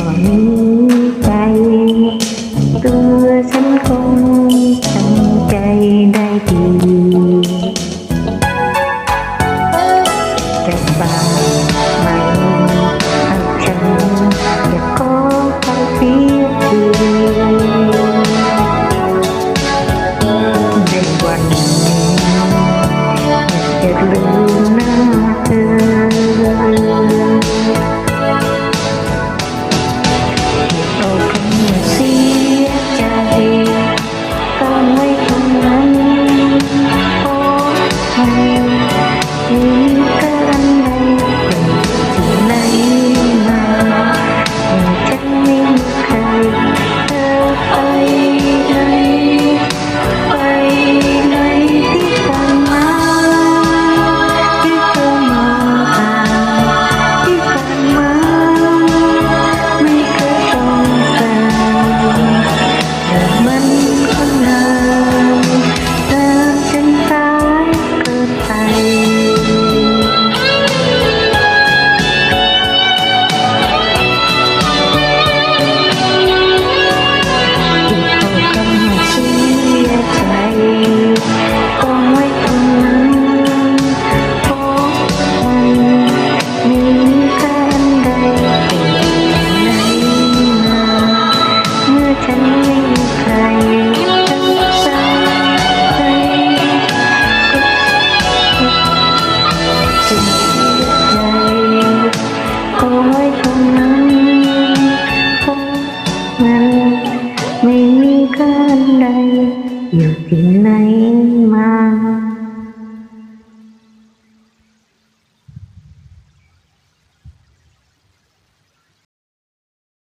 ก่อนนี้ไปตัวฉันคงทำใจได้ดีจะบาไหมให้ฉันอย่าขอไปเสียทีในวันนี้อยจะลืม